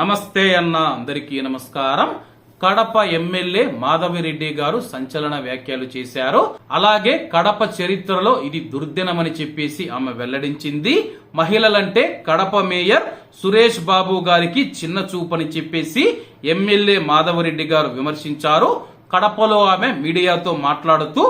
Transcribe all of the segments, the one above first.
నమస్తే అన్న అందరికీ నమస్కారం. కడప ఎమ్మెల్యే మాధవిరెడ్డి గారు సంచలన వ్యాఖ్యలు చేశారు. అలాగే కడప చరిత్రలో ఇది దుర్దినమని చెప్పేసి ఆమె వెల్లడించింది. మహిళలంటే కడప మేయర్ సురేష్ బాబు గారికి చిన్న చూపని చెప్పేసి ఎమ్మెల్యే మాధవరెడ్డి గారు విమర్శించారు. కడపలో ఆమె మీడియాతో మాట్లాడుతూ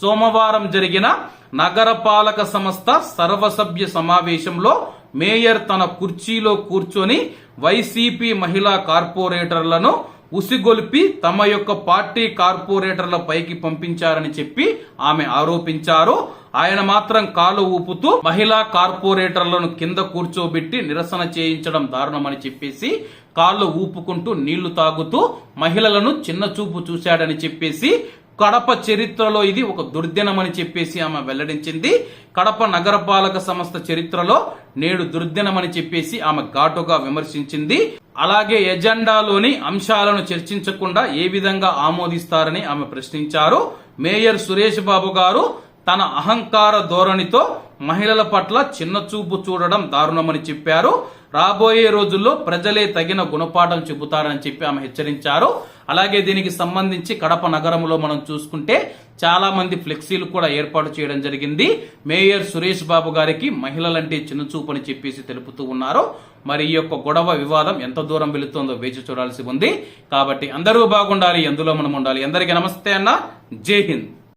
సోమవారం జరిగిన నగరపాలక సంస్థ సర్వసభ్య సమావేశంలో మేయర్ తన కుర్చీలో కూర్చొని వైసీపీ మహిళా కార్పొరేటర్లను ఉసిగొల్పి తమ యొక్క పార్టీ కార్పొరేటర్ల పైకి పంపించారని చెప్పి ఆమె ఆరోపించారు. ఆయన మాత్రం కాలు ఊపుతూ మహిళా కార్పొరేటర్లను కింద కూర్చోబెట్టి నిరసన చేయించడం దారుణమని చెప్పేసి కాళ్ళు ఊపుకుంటూ నీళ్ళు తాగుతూ మహిళలను చిన్న చూపు చూశాడని చెప్పేసి కడప చరిత్రలో ఇది ఒక దుర్దినమని చెప్పేసి ఆమె వెల్లడించింది. కడప నగరపాలక సంస్థ చరిత్రలో నేడు దుర్దినమని చెప్పేసి ఆమె ఘాటుగా విమర్శించింది. అలాగే ఎజెండాలోని అంశాలను చర్చించకుండా ఏ విధంగా ఆమోదిస్తారని ఆమె ప్రశ్నించారు. మేయర్ సురేష్ బాబు గారు తన అహంకార ధోరణితో మహిళల పట్ల చిన్న చూపు చూడడం దారుణమని చెప్పారు. రాబోయే రోజుల్లో ప్రజలే తగిన గుణపాఠం చెబుతారని చెప్పి ఆమె హెచ్చరించారు. అలాగే దీనికి సంబంధించి కడప నగరంలో మనం చూసుకుంటే చాలా మంది ఫ్లెక్సీలు కూడా ఏర్పాటు చేయడం జరిగింది. మేయర్ సురేష్ బాబు గారికి మహిళలంటే చిన్న అని చెప్పేసి తెలుపుతూ ఉన్నారు. మరి ఈ యొక్క గొడవ వివాదం ఎంత దూరం వెళుతుందో వేచి చూడాల్సి ఉంది. కాబట్టి అందరూ బాగుండాలి ఎందులో మనం ఉండాలి. అందరికీ నమస్తే అన్న. జై హింద్.